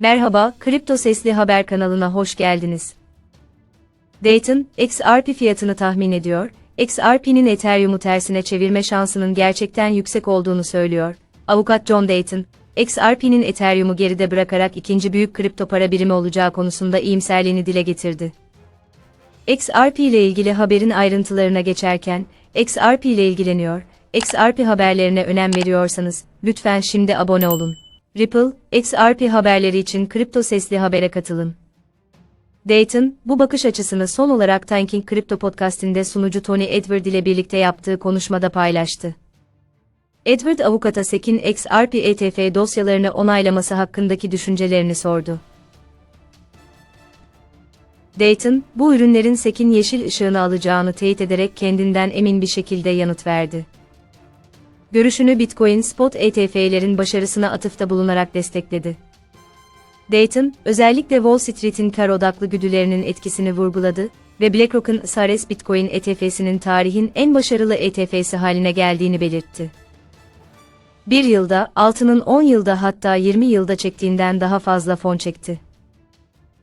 Merhaba, Kripto Sesli Haber kanalına hoş geldiniz. Dayton, XRP fiyatını tahmin ediyor, XRP'nin Ethereum'u tersine çevirme şansının gerçekten yüksek olduğunu söylüyor. Avukat John Dayton, XRP'nin Ethereum'u geride bırakarak ikinci büyük kripto para birimi olacağı konusunda iyimserliğini dile getirdi. XRP ile ilgili haberin ayrıntılarına geçerken, XRP ile ilgileniyor, XRP haberlerine önem veriyorsanız, lütfen şimdi abone olun. Ripple, XRP haberleri için kripto sesli habere katılın. Dayton, bu bakış açısını son olarak Tanking Crypto Podcast'inde sunucu Tony Edward ile birlikte yaptığı konuşmada paylaştı. Edward avukata SEC'in XRP ETF dosyalarını onaylaması hakkındaki düşüncelerini sordu. Dayton, bu ürünlerin SEC'in yeşil ışığını alacağını teyit ederek kendinden emin bir şekilde yanıt verdi. Görüşünü Bitcoin spot ETF'lerin başarısına atıfta bulunarak destekledi. Dayton, özellikle Wall Street'in kar odaklı güdülerinin etkisini vurguladı ve BlackRock'ın SARS Bitcoin ETF'sinin tarihin en başarılı ETF'si haline geldiğini belirtti. Bir yılda, altının 10 yılda hatta 20 yılda çektiğinden daha fazla fon çekti.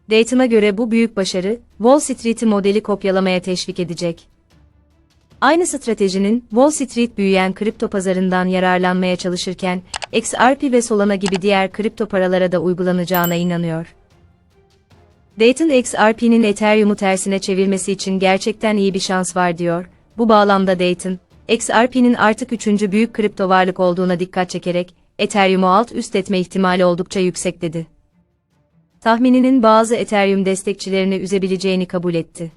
Dayton'a göre bu büyük başarı, Wall Street'i modeli kopyalamaya teşvik edecek. Aynı stratejinin Wall Street büyüyen kripto pazarından yararlanmaya çalışırken XRP ve Solana gibi diğer kripto paralara da uygulanacağına inanıyor. Dayton XRP'nin Ethereum'u tersine çevirmesi için gerçekten iyi bir şans var diyor. Bu bağlamda Dayton, XRP'nin artık üçüncü büyük kripto varlık olduğuna dikkat çekerek, Ethereum'u alt üst etme ihtimali oldukça yüksek dedi. Tahmininin bazı Ethereum destekçilerini üzebileceğini kabul etti.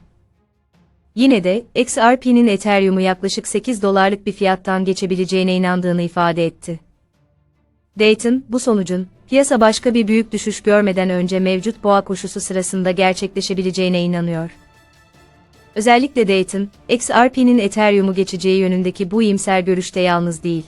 Yine de, XRP'nin Ethereum'u yaklaşık 8 dolarlık bir fiyattan geçebileceğine inandığını ifade etti. Dayton, bu sonucun, piyasa başka bir büyük düşüş görmeden önce mevcut boğa koşusu sırasında gerçekleşebileceğine inanıyor. Özellikle Dayton, XRP'nin Ethereum'u geçeceği yönündeki bu iyimser görüşte yalnız değil.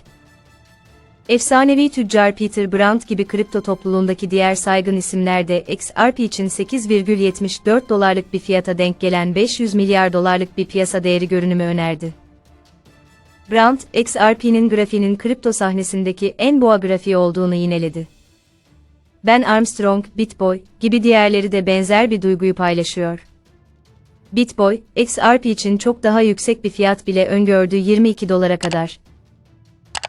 Efsanevi tüccar Peter Brandt gibi kripto topluluğundaki diğer saygın isimler de XRP için 8,74 dolarlık bir fiyata denk gelen 500 milyar dolarlık bir piyasa değeri görünümü önerdi. Brandt, XRP'nin grafiğinin kripto sahnesindeki en boğa grafiği olduğunu yineledi. Ben Armstrong, Bitboy gibi diğerleri de benzer bir duyguyu paylaşıyor. Bitboy, XRP için çok daha yüksek bir fiyat bile öngördüğü 22 dolara kadar.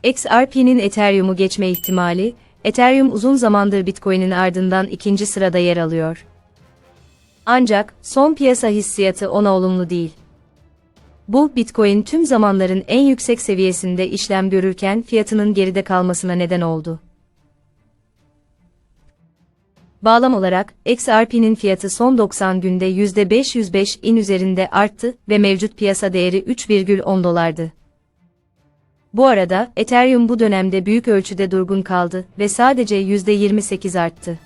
XRP'nin Ethereum'u geçme ihtimali, Ethereum uzun zamandır Bitcoin'in ardından ikinci sırada yer alıyor. Ancak, son piyasa hissiyatı ona olumlu değil. Bu, Bitcoin tüm zamanların en yüksek seviyesinde işlem görürken fiyatının geride kalmasına neden oldu. Bağlam olarak, XRP'nin fiyatı son 90 günde %505 in üzerinde arttı ve mevcut piyasa değeri 3,10 dolardı. Bu arada, Ethereum bu dönemde büyük ölçüde durgun kaldı ve sadece %28 arttı.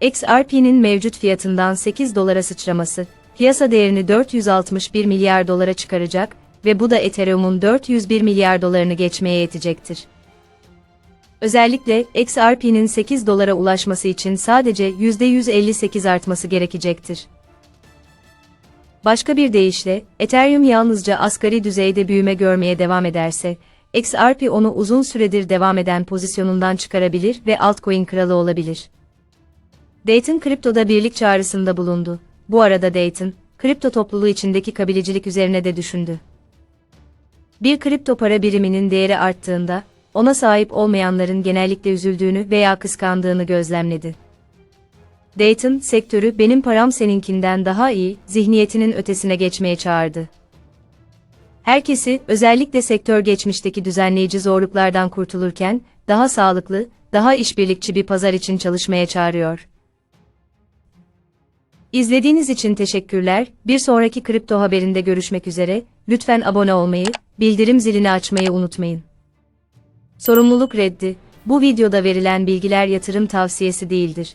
XRP'nin mevcut fiyatından 8 dolara sıçraması, piyasa değerini 461 milyar dolara çıkaracak ve bu da Ethereum'un 401 milyar dolarını geçmeye yetecektir. Özellikle XRP'nin 8 dolara ulaşması için sadece %158 artması gerekecektir. Başka bir deyişle, Ethereum yalnızca asgari düzeyde büyüme görmeye devam ederse, XRP onu uzun süredir devam eden pozisyonundan çıkarabilir ve altcoin kralı olabilir. Dayton kriptoda birlik çağrısında bulundu. Bu arada Dayton, kripto topluluğu içindeki kabilicilik üzerine de düşündü. Bir kripto para biriminin değeri arttığında, ona sahip olmayanların genellikle üzüldüğünü veya kıskandığını gözlemledi. Dayton, sektörü benim param seninkinden daha iyi, zihniyetinin ötesine geçmeye çağırdı. Herkesi, özellikle sektör geçmişteki düzenleyici zorluklardan kurtulurken, daha sağlıklı, daha işbirlikçi bir pazar için çalışmaya çağırıyor. İzlediğiniz için teşekkürler. Bir sonraki kripto haberinde görüşmek üzere. Lütfen abone olmayı, bildirim zilini açmayı unutmayın. Sorumluluk reddi. Bu videoda verilen bilgiler yatırım tavsiyesi değildir.